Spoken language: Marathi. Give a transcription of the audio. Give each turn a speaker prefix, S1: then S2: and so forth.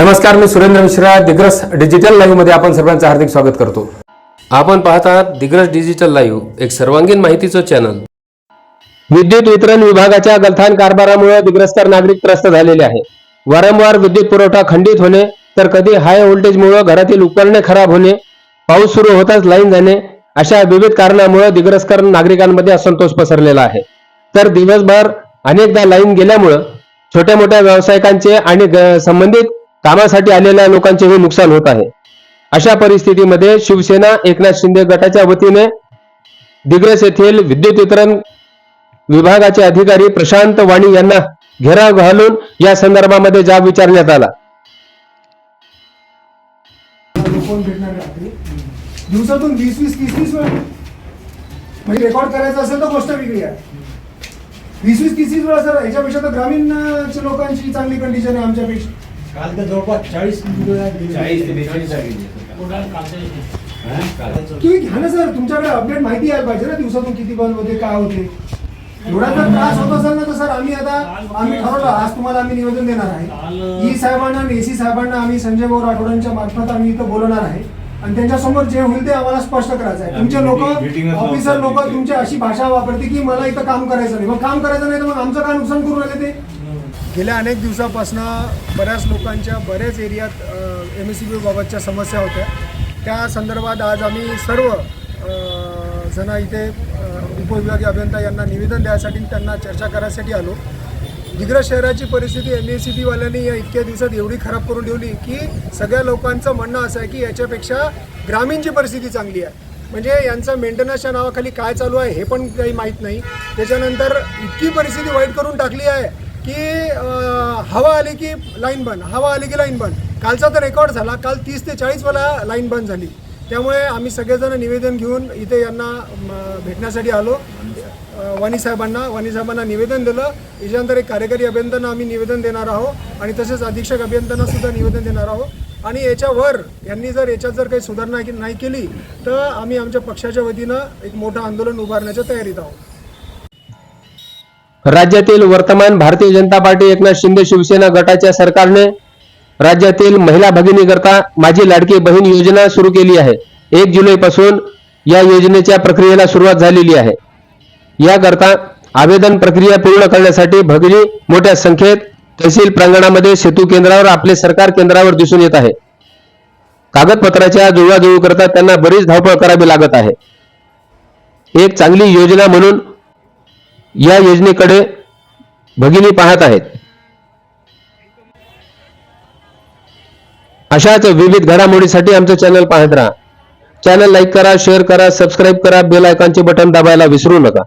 S1: नमस्कार मी सुरेंद्र मिश्रा दिग्रस डिजिटल लाईव्हमध्ये आपण सर्वांचं हार्दिक स्वागत करतो.
S2: आपण पाहत आहात दिग्रस डिजिटल लाईव्ह एक सर्वांगीण माहितीचं चॅनल
S3: विद्युत वितरण विभागाच्या गलथान कारभारामुळे दिग्रस्तर नागरिक त्रस्त झालेले आहे. वारंवार विद्युत पुरवठा खंडित होणे तर कधी हाय व्होल्टेजमुळे घरातील उपकरणे खराब होणे पाऊस सुरू होताच लाईन जाणे अशा विविध कारणामुळे दिग्रस्कर नागरिकांमध्ये असंतोष पसरलेला आहे. तर दिवसभर अनेकदा लाईन गेल्यामुळं छोट्या मोठ्या व्यावसायिकांचे आणि संबंधित कामासाठी आलेल्या लोकांचेही नुकसान होत आहे. अशा परिस्थितीमध्ये शिवसेना एकनाथ शिंदे गटाच्या वतीने दिग्रस येथील विद्युत वितरण विभागाचे अधिकारी प्रशांत वाणी यांना घेराव घालून या संदर्भामध्ये जाब विचारण्यात आला.
S4: दिवसातून वीस वीस तीस तीस वेळ. म्हणजे रेकॉर्ड करायचं असेल तर गोष्ट वेगळी आहे. वीस वीस तीस तीस वेळा सर याच्यापेक्षा तर ग्रामीण लोकांची चांगली कंडिशन आहे आमच्यापेक्षा.
S5: काल तर जवळपास चाळीस
S6: चाळीस ते बेचाळीस झाली.
S4: तुम्ही घ्या ना सर. तुमच्याकडे अपडेट माहिती यायला पाहिजे ना दिवसातून किती बंद होते काय होते. एवढा जर त्रास होत असेल ना तर सर आम्ही आता आम्ही ठरवलं आज तुम्हाला आम्ही निवेदन देणार आहे. ई साहेबांना आणि एसी साहेबांना आम्ही संजय भाऊ राठोडांच्या मार्फत आम्ही इथं बोलवणार आहे. आणि त्यांच्यासमोर जे होईल ते आम्हाला स्पष्ट करायचं आहे. तुमचे लोक ऑफिसर. लोक तुमची अशी भाषा वापरते की मला इथं काम करायचं नाही. मग काम करायचं नाही तर मग आमचं काय नुकसान करून राहिले ते? गेल्या अनेक दिवसापासनं बऱ्याच लोकांच्या बऱ्याच एरियात एम एस सी बी बाबतच्या समस्या होत्या. त्या संदर्भात आज आम्ही सर्व जण इथे उपविभागीय अभियंता यांना निवेदन द्यायसाठी त्यांना चर्चा करायसाठी आलो. दिग्रज शहराची परिस्थिती एम एस सी बीवाल्यांनी या इतक्या दिवसात एवढी खराब करून ठेवली की सगळ्या लोकांचं म्हणणं असं आहे की याच्यापेक्षा ग्रामीणची परिस्थिती चांगली आहे. म्हणजे यांचं मेंटेनन्सच्या नावाखाली काय चालू आहे हे पण काही माहीत नाही. त्याच्यानंतर इतकी परिस्थिती वाईट करून टाकली आहे. की हवा आली की लाईन बंद हवा आली की लाईन बंद. कालचा तर रेकॉर्ड झाला काल तीस ते चाळीस वेळा लाईन बंद झाली. त्यामुळे आम्ही सगळेजण निवेदन घेऊन इथे यांना भेटण्यासाठी आलो. अं, वाणी साहेबांना वाणी साहेबांना निवेदन दिलं. याच्यानंतर एक कार्यकारी अभियंत्यांना आम्ही निवेदन देणार आहोत आणि तसेच अधीक्षक अभियंत्यांना सुद्धा निवेदन देणार आहोत. आणि याच्यावर यांनी जर याच्यात जर काही सुधारणा नाही केली तर आम्ही आमच्या पक्षाच्या वतीनं एक मोठं आंदोलन उभारण्याच्या तयारीत आहोत.
S3: राज्यातील वर्तमान भारतीय जनता पार्टी एकनाथ शिंदे शिवसेना गटाच्या सरकारने राज्यातील महिला भगिनीकरता माझी लाडकी बहीण योजना सुरू केली आहे. एक जुलैपासून या योजनेच्या प्रक्रियेला सुरुवात झालेली आहे. याकरता आवेदन प्रक्रिया पूर्ण करण्यासाठी भगिनी मोठ्या संख्येत तहसील प्रांगणामध्ये सेतू केंद्रावर आपले सरकार केंद्रावर दिसून येत आहे. कागदपत्राच्या जुळवाजुळव करता त्यांना बरीच धावपळ करावी लागत आहे. एक चांगली योजना म्हणून या योजनेकडे भगिनी पाहत आहेत. अशाच विविध घडामोडीसाठी आमचं चॅनल पाहत राहा. चॅनल लाईक करा शेअर करा सबस्क्राईब करा बेल आयकॉनचे बटन दाबायला विसरू नका.